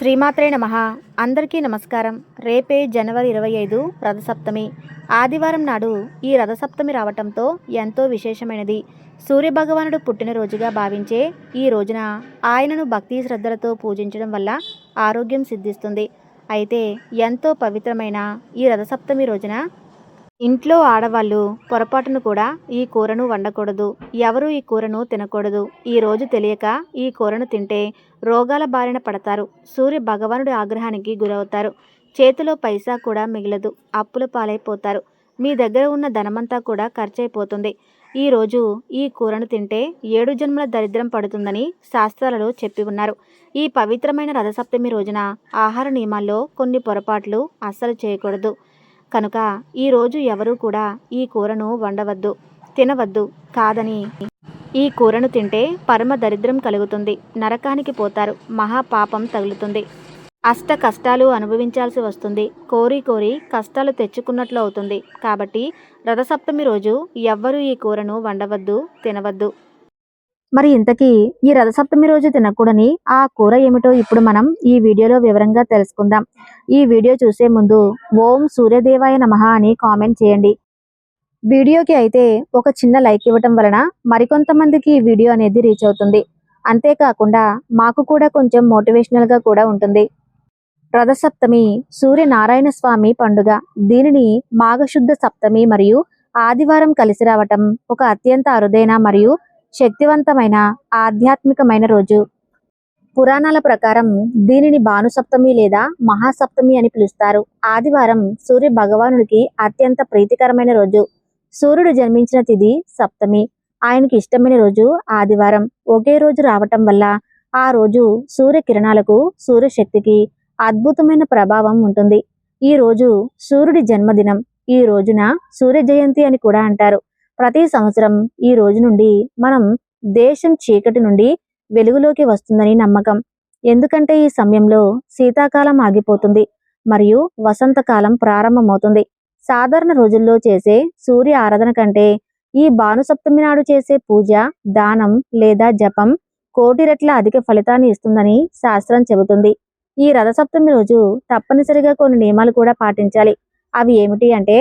శ్రీమాత్రే నమ. అందరికీ నమస్కారం. రేపే జనవరి ఇరవై ఐదు రథసప్తమి. ఆదివారం నాడు ఈ రథసప్తమి రావటంతో ఎంతో విశేషమైనది. సూర్యభగవానుడు పుట్టినరోజుగా భావించే ఈ రోజున ఆయనను భక్తి శ్రద్ధలతో పూజించడం వల్ల ఆరోగ్యం సిద్ధిస్తుంది. అయితే ఎంతో పవిత్రమైన ఈ రథసప్తమి రోజున ఇంట్లో ఆడవాళ్ళు పొరపాటును కూడా ఈ కూరను వండకూడదు. ఎవరు ఈ కూరను తినకూడదు. ఈ రోజు తెలియక ఈ కూరను తింటే రోగాల బారిన పడతారు. సూర్య భగవానుడి ఆగ్రహానికి గురవుతారు. చేతిలో పైసా కూడా మిగలదు. అప్పుల పాలైపోతారు. మీ దగ్గర ఉన్న ధనమంతా కూడా ఖర్చయిపోతుంది ఈ రోజు ఈ కూరను తింటే ఏడు జన్మల దరిద్రం పడుతుందని శాస్త్రాలలో చెప్పి ఉన్నారు. ఈ పవిత్రమైన రథసప్తమి రోజున ఆహార నియమాల్లో కొన్ని పొరపాట్లు అస్సలు చేయకూడదు. కనుక ఈరోజు ఎవరూ కూడా ఈ కూరను వండవద్దు తినవద్దు కాదని ఈ కూరను తింటే పరమ దరిద్రం కలుగుతుంది. నరకానికి పోతారు. మహాపాపం తగులుతుంది. అష్ట కష్టాలు అనుభవించాల్సి వస్తుంది. కోరి కోరి కష్టాలు తెచ్చుకున్నట్లు అవుతుంది. కాబట్టి రథసప్తమి రోజు ఎవ్వరూ ఈ కూరను వండవద్దు తినవద్దు. మరి ఇంతకీ ఈ రథసప్తమి రోజు తినకూడని ఆ కూర ఏమిటో ఇప్పుడు మనం ఈ వీడియోలో వివరంగా తెలుసుకుందాం. ఈ వీడియో చూసే ముందు ఓం సూర్యదేవాయ నమ అని కామెంట్ చేయండి. వీడియోకి అయితే ఒక చిన్న లైక్ ఇవ్వటం వలన మరికొంతమందికి ఈ వీడియో అనేది రీచ్ అవుతుంది. అంతేకాకుండా మాకు కూడా కొంచెం మోటివేషనల్గా కూడా ఉంటుంది. రథసప్తమి సూర్యనారాయణ స్వామి పండుగ. దీనిని మాఘశుద్ధ సప్తమి మరియు ఆదివారం కలిసి రావటం ఒక అత్యంత అరుదైన మరియు శక్తివంతమైన ఆధ్యాత్మికమైన రోజు. పురాణాల ప్రకారం దీనిని భానుసప్తమి లేదా మహాసప్తమి అని పిలుస్తారు. ఆదివారం సూర్య భగవానుడికి అత్యంత ప్రీతికరమైన రోజు. సూర్యుడు జన్మించిన తిథి సప్తమి. ఆయనకి ఇష్టమైన రోజు ఆదివారం. ఒకే రోజు రావటం వల్ల ఆ రోజు సూర్య కిరణాలకు సూర్యశక్తికి అద్భుతమైన ప్రభావం ఉంటుంది. ఈ రోజు సూర్యుడి జన్మదినం. ఈ రోజున సూర్య జయంతి అని కూడా అంటారు. ప్రతి సంవత్సరం ఈ రోజు నుండి మనం దేశం చీకటి నుండి వెలుగులోకి వస్తుందని నమ్మకం. ఎందుకంటే ఈ సమయంలో శీతాకాలం ఆగిపోతుంది మరియు వసంతకాలం ప్రారంభమవుతుంది. సాధారణ రోజుల్లో చేసే సూర్య ఆరాధన కంటే ఈ భానుసప్తమి నాడు చేసే పూజ దానం లేదా జపం కోటి రెట్ల అధిక ఫలితాన్ని ఇస్తుందని శాస్త్రం చెబుతుంది. ఈ రథసప్తమి రోజు తప్పనిసరిగా కొన్ని నియమాలు కూడా పాటించాలి. అవి ఏమిటి అంటే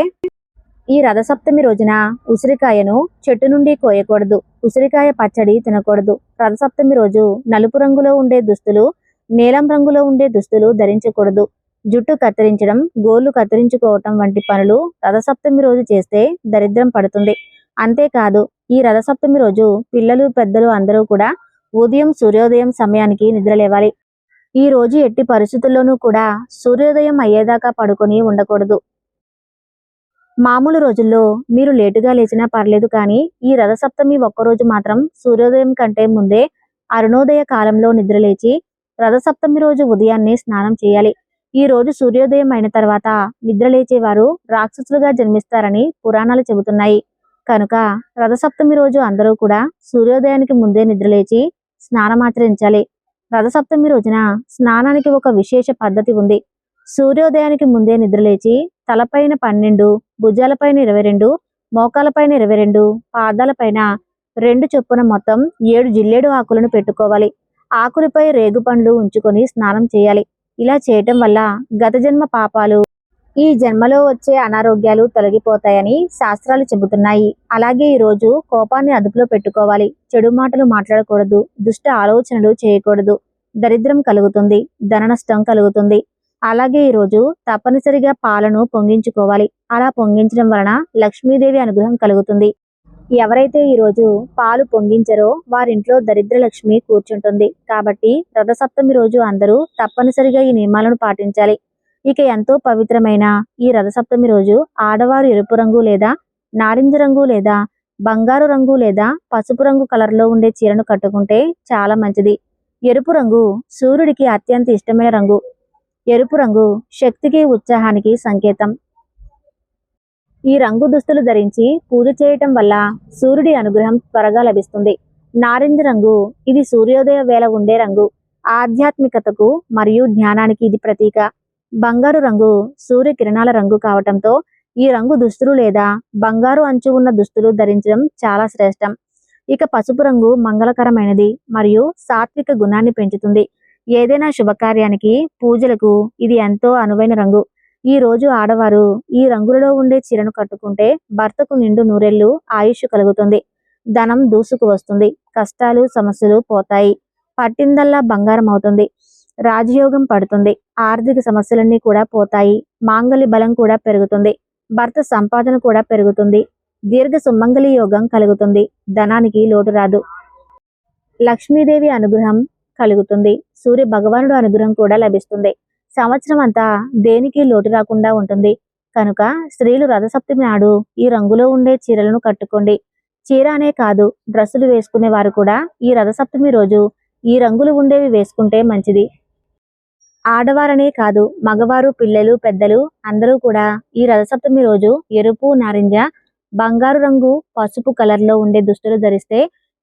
ఈ రథసప్తమి రోజున ఉసిరికాయను చెట్టు నుండి కోయకూడదు. ఉసిరికాయ పచ్చడి తినకూడదు. రథసప్తమి రోజు నలుపు రంగులో ఉండే దుస్తులు నీలం రంగులో ఉండే దుస్తులు ధరించకూడదు. జుట్టు కత్తిరించడం గోళ్ళు కత్తిరించుకోవటం వంటి పనులు రథసప్తమి రోజు చేస్తే దరిద్రం పడుతుంది. అంతేకాదు ఈ రథసప్తమి రోజు పిల్లలు పెద్దలు అందరూ కూడా ఉదయం సూర్యోదయం సమయానికి నిద్రలేవాలి ఈ రోజు ఎట్టి పరిస్థితుల్లోనూ కూడా సూర్యోదయం అయ్యేదాకా పడుకొని ఉండకూడదు. మామూలు రోజుల్లో మీరు లేటుగా లేచినా పర్లేదు కానీ ఈ రథసప్తమి ఒక్కరోజు మాత్రం సూర్యోదయం కంటే ముందే అరుణోదయ కాలంలో నిద్రలేచి రథసప్తమి రోజు ఉదయాన్నే స్నానం చేయాలి. ఈ రోజు సూర్యోదయం అయిన తర్వాత నిద్రలేచేవారు రాక్షసులుగా జన్మిస్తారని పురాణాలు చెబుతున్నాయి. కనుక రథసప్తమి రోజు అందరూ కూడా సూర్యోదయానికి ముందే నిద్రలేచి స్నానమాచరించాలి రథసప్తమి రోజున స్నానానికి ఒక విశేష పద్ధతి ఉంది. సూర్యోదయానికి ముందే నిద్రలేచి తలపైన పన్నెండు భుజాలపైన ఇరవై రెండు మోకాలపైన ఇరవై రెండు పాదాలపైన రెండు చొప్పున మొత్తం ఏడు జిల్లేడు ఆకులను పెట్టుకోవాలి. ఆకులపై రేగు పండ్లు ఉంచుకొని స్నానం చేయాలి. ఇలా చేయటం వల్ల గత జన్మ పాపాలు ఈ జన్మలో వచ్చే అనారోగ్యాలు తొలగిపోతాయని శాస్త్రాలు చెబుతున్నాయి. అలాగే ఈ రోజు కోపాన్ని అదుపులో పెట్టుకోవాలి. చెడు మాటలు మాట్లాడకూడదు. దుష్ట ఆలోచనలు చేయకూడదు. దరిద్రం కలుగుతుంది. ధన నష్టం కలుగుతుంది. అలాగే ఈ రోజు తప్పనిసరిగా పాలను పొంగించుకోవాలి. అలా పొంగించడం వలన లక్ష్మీదేవి అనుగ్రహం కలుగుతుంది. ఎవరైతే ఈ రోజు పాలు పొంగించరో వారింట్లో దరిద్ర లక్ష్మి కూర్చుంటుంది. కాబట్టి రథసప్తమి రోజు అందరూ తప్పనిసరిగా ఈ నియమాలను పాటించాలి. ఇక ఎంతో పవిత్రమైన ఈ రథసప్తమి రోజు ఆడవారు ఎరుపు రంగు లేదా నారింజ రంగు లేదా బంగారు రంగు లేదా పసుపు రంగు కలర్లో ఉండే చీరను కట్టుకుంటే చాలా మంచిది. ఎరుపు రంగు సూర్యుడికి అత్యంత ఇష్టమైన రంగు. ఎరుపు రంగు శక్తికి ఉత్సాహానికి సంకేతం. ఈ రంగు దుస్తులు ధరించి పూజ చేయటం వల్ల సూర్యుడి అనుగ్రహం త్వరగా లభిస్తుంది. నారింజ రంగు ఇది సూర్యోదయ వేళ ఉండే రంగు. ఆధ్యాత్మికతకు మరియు జ్ఞానానికి ఇది ప్రతీక. బంగారు రంగు సూర్య కిరణాల రంగు కావటంతో ఈ రంగు దుస్తులు లేదా బంగారు అంచు ఉన్న దుస్తులు ధరించడం చాలా శ్రేష్టం. ఇక పసుపు రంగు మంగళకరమైనది మరియు సాత్విక గుణాన్ని పెంచుతుంది. ఏదైనా శుభకార్యానికి పూజలకు ఇది ఎంతో అనువైన రంగు. ఈ రోజు ఆడవారు ఈ రంగులలో ఉండే చీరను కట్టుకుంటే భర్తకు నిండు నూరెళ్ళు ఆయుష్ కలుగుతుంది. ధనం దూసుకు వస్తుంది. కష్టాలు సమస్యలు పోతాయి. పట్టిందల్లా బంగారం అవుతుంది. రాజయోగం పడుతుంది. ఆర్థిక సమస్యలన్నీ కూడా పోతాయి. మాంగళ్య బలం కూడా పెరుగుతుంది. భర్త సంపాదన కూడా పెరుగుతుంది. దీర్ఘ సుమంగళి యోగం కలుగుతుంది. ధనానికి లోటు రాదు. లక్ష్మీదేవి అనుగ్రహం కలుగుతుంది. సూర్య భగవానుడు అనుగ్రహం కూడా లభిస్తుంది. సంవత్సరం అంతా దేనికి లోటు రాకుండా ఉంటుంది. కనుక స్త్రీలు రథసప్తమి నాడు ఈ రంగులో ఉండే చీరలను కట్టుకోండి. చీర అనే కాదు డ్రెస్సులు వేసుకునే వారు కూడా ఈ రథసప్తమి రోజు ఈ రంగులు ఉండేవి వేసుకుంటే మంచిది. ఆడవారనే కాదు మగవారు పిల్లలు పెద్దలు అందరూ కూడా ఈ రథసప్తమి రోజు ఎరుపు నారింజ బంగారు రంగు పసుపు కలర్లో ఉండే దుస్తులు ధరిస్తే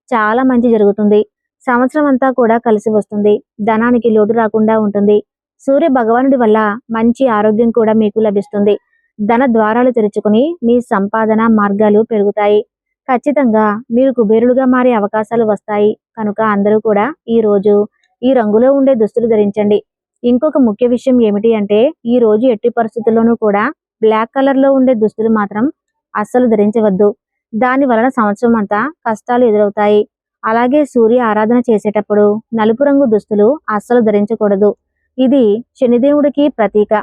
చాలా మంచి జరుగుతుంది. సంవత్సరం అంతా కూడా కలిసి వస్తుంది. ధనానికి లోటు రాకుండా ఉంటుంది. సూర్య భగవానుడి వల్ల మంచి ఆరోగ్యం కూడా మీకు లభిస్తుంది. ధన ద్వారాలు తెరుచుకుని మీ సంపాదన మార్గాలు పెరుగుతాయి. ఖచ్చితంగా మీరు కుబేరులుగా మారే అవకాశాలు వస్తాయి. కనుక అందరూ కూడా ఈ రోజు ఈ రంగులో ఉండే దుస్తులు ధరించండి. ఇంకొక ముఖ్య విషయం ఏమిటి అంటే ఈ రోజు ఎట్టి పరిస్థితుల్లోనూ కూడా బ్లాక్ కలర్లో ఉండే దుస్తులు మాత్రం అస్సలు ధరించవద్దు. దాని వలన సంవత్సరం అంతా కష్టాలు ఎదురవుతాయి. అలాగే సూర్య ఆరాధన చేసేటప్పుడు నలుపు రంగు దుస్తులు అస్సలు ధరించకూడదు. ఇది శనిదేవుడికి ప్రతీక.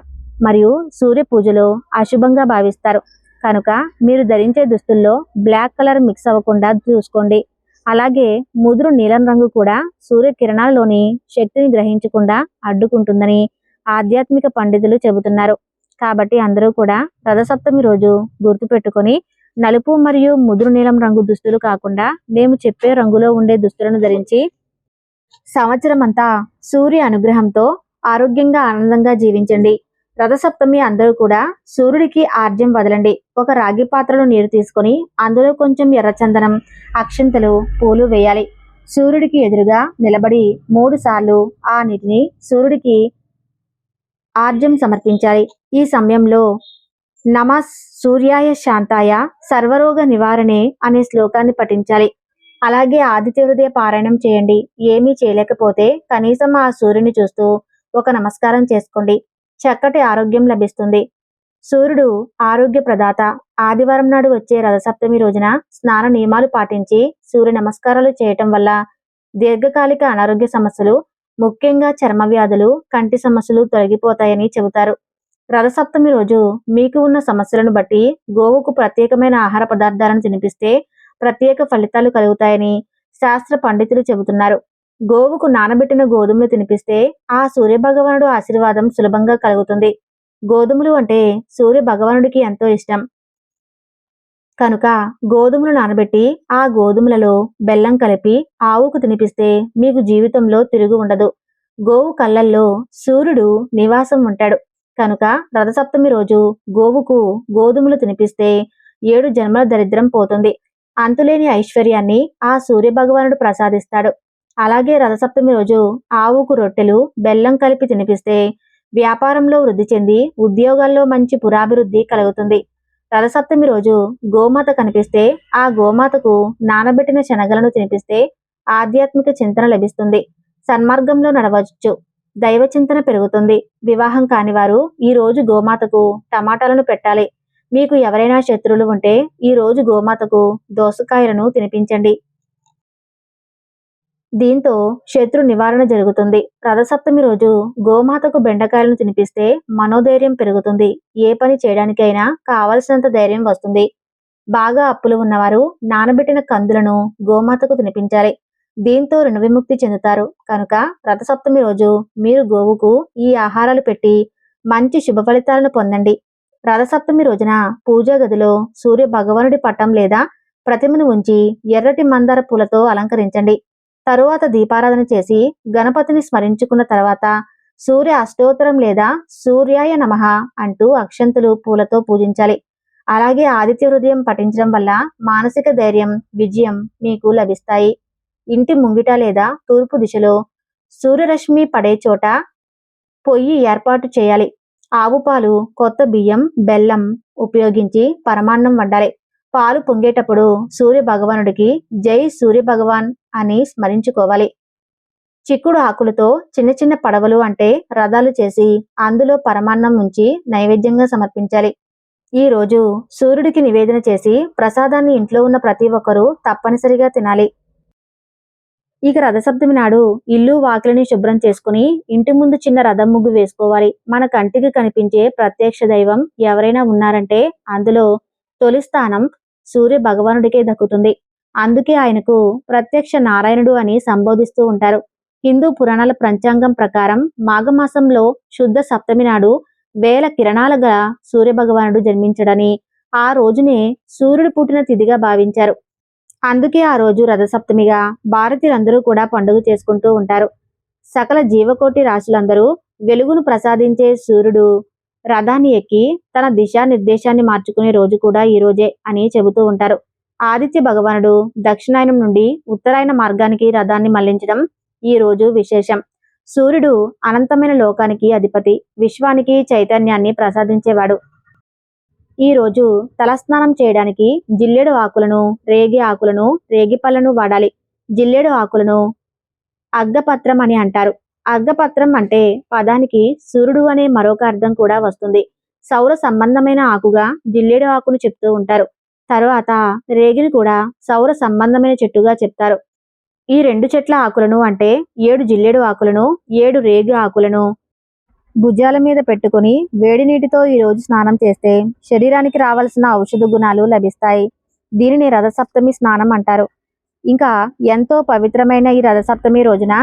మరియు సూర్య పూజలో అశుభంగా భావిస్తారు. కనుక మీరు ధరించే దుస్తుల్లో బ్లాక్ కలర్ మిక్స్ అవ్వకుండా చూసుకోండి. అలాగే ముదురు నీలం రంగు కూడా సూర్యకిరణాల్లోని శక్తిని గ్రహించకుండా అడ్డుకుంటుందని ఆధ్యాత్మిక పండితులు చెబుతున్నారు. కాబట్టి అందరూ కూడా రథసప్తమి రోజు గుర్తుపెట్టుకొని నలుపు మరియు ముదురు నీలం రంగు దుస్తులు కాకుండా మేము చెప్పే రంగులో ఉండే దుస్తులను ధరించి సంవత్సరం అంతా సూర్య అనుగ్రహంతో ఆరోగ్యంగా ఆనందంగా జీవించండి. రథసప్తమి అందరూ కూడా సూర్యుడికి ఆర్జ్యం వదలండి. ఒక రాగి పాత్రలో నీరు తీసుకొని అందులో కొంచెం ఎర్రచందనం అక్షంతలు పూలు వేయాలి. సూర్యుడికి ఎదురుగా నిలబడి మూడు సార్లు ఆ నీటిని సూర్యుడికి ఆర్జ్యం సమర్పించాలి. ఈ సమయంలో నమ సూర్యాయ శాంతాయ సర్వరోగ నివారణే అనే శ్లోకాన్ని పఠించాలి. అలాగే ఆదిత్య హృదయ పారాయణం చేయండి. ఏమీ చేయలేకపోతే కనీసం ఆ సూర్యుని చూస్తూ ఒక నమస్కారం చేసుకోండి. చక్కటి ఆరోగ్యం లభిస్తుంది. సూర్యుడు ఆరోగ్య ప్రదాత. ఆదివారం నాడు వచ్చే రథసప్తమి రోజున స్నాన నియమాలు పాటించి సూర్య నమస్కారాలు చేయటం వల్ల దీర్ఘకాలిక అనారోగ్య సమస్యలు ముఖ్యంగా చర్మ వ్యాధులు కంటి సమస్యలు తొలగిపోతాయని చెబుతారు. రథసప్తమి రోజు మీకు ఉన్న సమస్యలను బట్టి గోవుకు ప్రత్యేకమైన ఆహార పదార్థాలను తినిపిస్తే ప్రత్యేక ఫలితాలు కలుగుతాయని శాస్త్ర పండితులు చెబుతున్నారు. గోవుకు నానబెట్టిన గోధుమలు తినిపిస్తే ఆ సూర్య భగవానుడు ఆశీర్వాదం సులభంగా కలుగుతుంది. గోధుమలు అంటే సూర్య భగవానుడికి ఎంతో ఇష్టం. కనుక గోధుమలు నానబెట్టి ఆ గోధుమలలో బెల్లం కలిపి ఆవుకు తినిపిస్తే మీకు జీవితంలో తిరుగు ఉండదు. గోవు కళ్ళల్లో సూర్యుడు నివాసం ఉంటాడు. కనుక రథసప్తమి రోజు గోవుకు గోధుమలు తినిపిస్తే ఏడు జన్మల దరిద్రం పోతుంది. అంతులేని ఐశ్వర్యాన్ని ఆ సూర్య భగవానుడు ప్రసాదిస్తాడు. అలాగే రథసప్తమి రోజు ఆవుకు రొట్టెలు బెల్లం కలిపి తినిపిస్తే వ్యాపారంలో వృద్ధి చెంది ఉద్యోగాల్లో మంచి పురాభివృద్ధి కలుగుతుంది. రథసప్తమి రోజు గోమాత కనిపిస్తే ఆ గోమాతకు నానబెట్టిన శనగలను తినిపిస్తే ఆధ్యాత్మిక చింతన లభిస్తుంది. సన్మార్గంలో నడవచ్చు. దైవ చింతన పెరుగుతుంది. వివాహం కాని వారు ఈ రోజు గోమాతకు టమాటాలను పెట్టాలి. మీకు ఎవరైనా శత్రువులు ఉంటే ఈ రోజు గోమాతకు దోసకాయలను తినిపించండి. దీంతో శత్రు నివారణ జరుగుతుంది. రథసప్తమి రోజు గోమాతకు బెండకాయలను తినిపిస్తే మనోధైర్యం పెరుగుతుంది. ఏ పని చేయడానికైనా కావలసినంత ధైర్యం వస్తుంది. బాగా అప్పులు ఉన్నవారు నానబెట్టిన కందులను గోమాతకు తినిపించాలి. దీంతో రుణ విముక్తి చెందుతారు. కనుక రథసప్తమి రోజు మీరు గోవుకు ఈ ఆహారాలు పెట్టి మంచి శుభ ఫలితాలను పొందండి. రథసప్తమి రోజున పూజా గదిలో సూర్య భగవానుడి పట్టం లేదా ప్రతిమను ఉంచి ఎర్రటి మందార పూలతో అలంకరించండి. తరువాత దీపారాధన చేసి గణపతిని స్మరించుకున్న తర్వాత సూర్య అష్టోత్తరం లేదా సూర్యాయ నమః అంటూ అక్షంతులు పూలతో పూజించాలి. అలాగే ఆదిత్య హృదయం పఠించడం వల్ల మానసిక ధైర్యం విజయం మీకు లభిస్తాయి. ఇంటి ముంగిట లేదా తూర్పు దిశలో సూర్యరశ్మి పడే చోట పొయ్యి ఏర్పాటు చేయాలి. ఆవు పాలు కొత్త బియ్యం బెల్లం ఉపయోగించి పరమాన్నం వండాలి. పాలు పొంగేటప్పుడు సూర్య భగవానుడికి జై సూర్య భగవాన్ అని స్మరించుకోవాలి. చిక్కుడు ఆకులతో చిన్న చిన్న పడవలు అంటే రథాలు చేసి అందులో పరమాన్నం ఉంచి నైవేద్యంగా సమర్పించాలి. ఈ రోజు సూర్యుడికి నివేదన చేసి ప్రసాదాన్ని ఇంట్లో ఉన్న ప్రతి ఒక్కరూ తప్పనిసరిగా తినాలి. ఇక రథసప్తమి నాడు ఇల్లు వాకిలిని శుభ్రం చేసుకుని ఇంటి ముందు చిన్న రథం ముగ్గు వేసుకోవాలి. మన కంటికి కనిపించే ప్రత్యక్ష దైవం ఎవరైనా ఉన్నారంటే అందులో తొలి స్థానం సూర్య భగవానుడికే దక్కుతుంది. అందుకే ఆయనకు ప్రత్యక్ష నారాయణుడు అని సంబోధిస్తూ ఉంటారు. హిందూ పురాణాల పంచాంగం ప్రకారం మాఘమాసంలో శుద్ధ సప్తమి నాడు వేల కిరణాల గల సూర్యభగవానుడు జన్మించడని ఆ రోజునే సూర్యుడు పుట్టిన తిథిగా భావించారు. అందుకే ఆ రోజు రథసప్తమిగా భారతీయులందరూ కూడా పండుగ చేసుకుంటూ ఉంటారు. సకల జీవకోటి రాశులందరూ వెలుగును ప్రసాదించే సూర్యుడు రథాన్ని ఎక్కి తన దిశానిర్దేశాన్ని మార్చుకునే రోజు కూడా ఈ రోజే అని చెబుతూ ఉంటారు. ఆదిత్య భగవానుడు దక్షిణాయనం నుండి ఉత్తరాయణ మార్గానికి రథాన్ని మళ్ళించడం ఈ రోజు విశేషం. సూర్యుడు అనంతమైన లోకానికి అధిపతి విశ్వానికి చైతన్యాన్ని ప్రసాదించేవాడు. ఈ రోజు తలస్నానం చేయడానికి జిల్లేడు ఆకులను రేగి ఆకులను రేగి పళ్ళను వాడాలి. జిల్లేడు ఆకులను అగ్గపత్రం అని అంటారు. అగ్గపత్రం అంటే పదానికి సూర్యుడు అనే మరొక అర్థం కూడా వస్తుంది. సౌర సంబంధమైన ఆకుగా జిల్లేడు ఆకును చెప్తూ ఉంటారు. తరువాత రేగిని కూడా సౌర సంబంధమైన చెట్టుగా చెప్తారు. ఈ రెండు చెట్ల ఆకులను అంటే ఏడు జిల్లేడు ఆకులను ఏడు రేగు ఆకులను భుజాల మీద పెట్టుకుని వేడి నీటితో ఈ రోజు స్నానం చేస్తే శరీరానికి రావాల్సిన ఔషధ గుణాలు లభిస్తాయి. దీనిని రథసప్తమి స్నానం అంటారు. ఇంకా ఎంతో పవిత్రమైన ఈ రథసప్తమి రోజున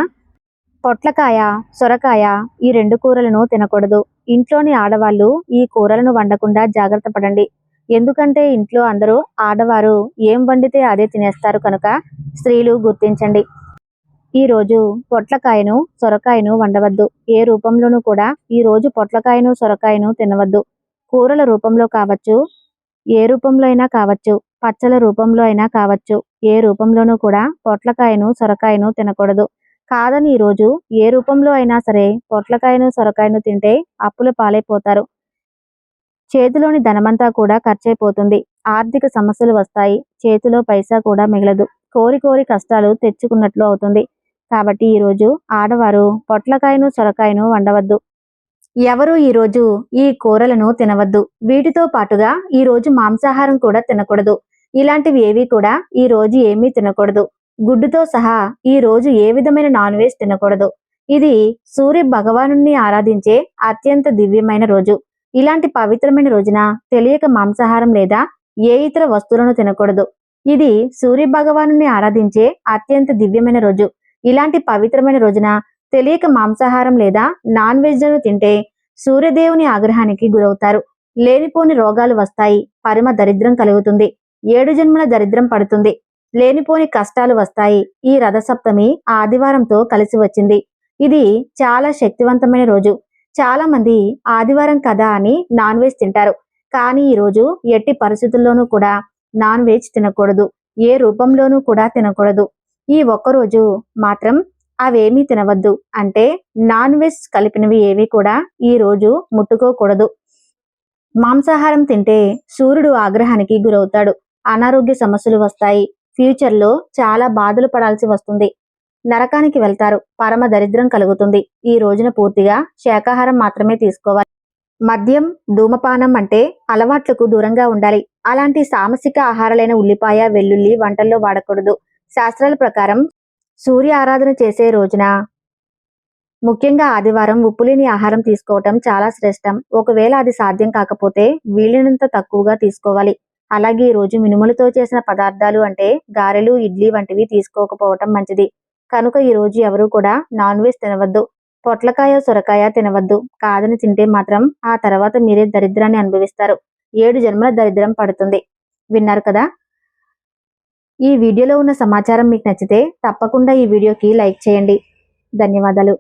పొట్లకాయ సొరకాయ ఈ రెండు కూరలను తినకూడదు. ఇంట్లోని ఆడవాళ్ళు ఈ కూరలను వండకుండా జాగ్రత్త పడండి. ఎందుకంటే ఇంట్లో అందరూ ఆడవారు ఏం వండితే అదే తినేస్తారు కనుక స్త్రీలు గుర్తించండి. ఈ రోజు పొట్లకాయను సొరకాయను వండవద్దు. ఏ రూపంలోనూ కూడా ఈ రోజు పొట్లకాయను సొరకాయను తినవద్దు. కూరల రూపంలో కావచ్చు ఏ రూపంలో అయినా కావచ్చు పచ్చల రూపంలో అయినా కావచ్చు ఏ రూపంలోనూ కూడా పొట్లకాయను సొరకాయను తినకూడదు. కాదని ఈ రోజు ఏ రూపంలో అయినా సరే పొట్లకాయను సొరకాయను తింటే అప్పుల పాలైపోతారు. చేతిలోని ధనమంతా కూడా ఖర్చైపోతుంది. ఆర్థిక సమస్యలు వస్తాయి. చేతిలో పైసా కూడా మిగలదు. కోరి కోరి కష్టాలు తెచ్చుకున్నట్లు అవుతుంది. కాబట్టి ఈరోజు ఆడవారు పొట్లకాయను సొరకాయను వండవద్దు. ఎవరు ఈరోజు ఈ కూరలను తినవద్దు. వీటితో పాటుగా ఈ రోజు మాంసాహారం కూడా తినకూడదు. ఇలాంటివి ఏవి కూడా ఈ రోజు ఏమీ తినకూడదు. గుడ్డుతో సహా ఈ రోజు ఏ విధమైన నాన్ వెజ్ తినకూడదు. ఇది సూర్య భగవాను ఆరాధించే అత్యంత దివ్యమైన రోజు. ఇలాంటి పవిత్రమైన రోజున తెలియక మాంసాహారం లేదా ఏ ఇతర వస్తువులను తినకూడదు. ఇది సూర్య భగవాను ఆరాధించే అత్యంత దివ్యమైన రోజు. ఇలాంటి పవిత్రమైన రోజున తెలియక మాంసాహారం లేదా నాన్ వెజ్లను తింటే సూర్యదేవుని ఆగ్రహానికి గురవుతారు. లేనిపోని రోగాలు వస్తాయి. పరమ దరిద్రం కలుగుతుంది. ఏడు జన్మల దరిద్రం పడుతుంది. లేనిపోని కష్టాలు వస్తాయి. ఈ రథసప్తమి ఆదివారంతో కలిసి వచ్చింది. ఇది చాలా శక్తివంతమైన రోజు. చాలా మంది ఆదివారం కదా అని నాన్ వెజ్ తింటారు. కానీ ఈ రోజు ఎట్టి పరిస్థితుల్లోనూ కూడా నాన్ వెజ్ తినకూడదు. ఏ రూపంలోనూ కూడా తినకూడదు. ఈ ఒక్కరోజు మాత్రం అవేమీ తినవద్దు. అంటే నాన్ వెజ్ కలిపినవి ఏవి కూడా ఈ రోజు ముట్టుకోకూడదు. మాంసాహారం తింటే సూర్యుడు ఆగ్రహానికి గురవుతాడు. అనారోగ్య సమస్యలు వస్తాయి. ఫ్యూచర్లో చాలా బాధలు పడాల్సి వస్తుంది. నరకానికి వెళ్తారు. పరమ దరిద్రం కలుగుతుంది. ఈ రోజున పూర్తిగా శాకాహారం మాత్రమే తీసుకోవాలి. మద్యం ధూమపానం అంటే అలవాట్లకు దూరంగా ఉండాలి. అలాంటి సామసిక ఆహారాలైన ఉల్లిపాయ వెల్లుల్లి వంటల్లో వాడకూడదు. శాస్త్రాల ప్రకారం సూర్య ఆరాధన చేసే రోజున ముఖ్యంగా ఆదివారం ఉప్పులేని ఆహారం తీసుకోవటం చాలా శ్రేష్టం. ఒకవేళ అది సాధ్యం కాకపోతే వీలైనంత తక్కువగా తీసుకోవాలి. అలాగే ఈ రోజు మినుములతో చేసిన పదార్థాలు అంటే గారెలు ఇడ్లీ వంటివి తీసుకోకపోవటం మంచిది. కనుక ఈ రోజు ఎవరు కూడా నాన్ వెజ్ తినవద్దు. పొట్లకాయ సొరకాయ తినవద్దు. కాదని తింటే మాత్రం ఆ తర్వాత మీరే దరిద్రాన్ని అనుభవిస్తారు. ఏడు జన్మల దరిద్రం పడుతుంది. విన్నారు కదా? ఈ వీడియోలో ఉన్న సమాచారం మీకు నచ్చితే తప్పకుండా ఈ వీడియోకి లైక్ చేయండి. ధన్యవాదాలు.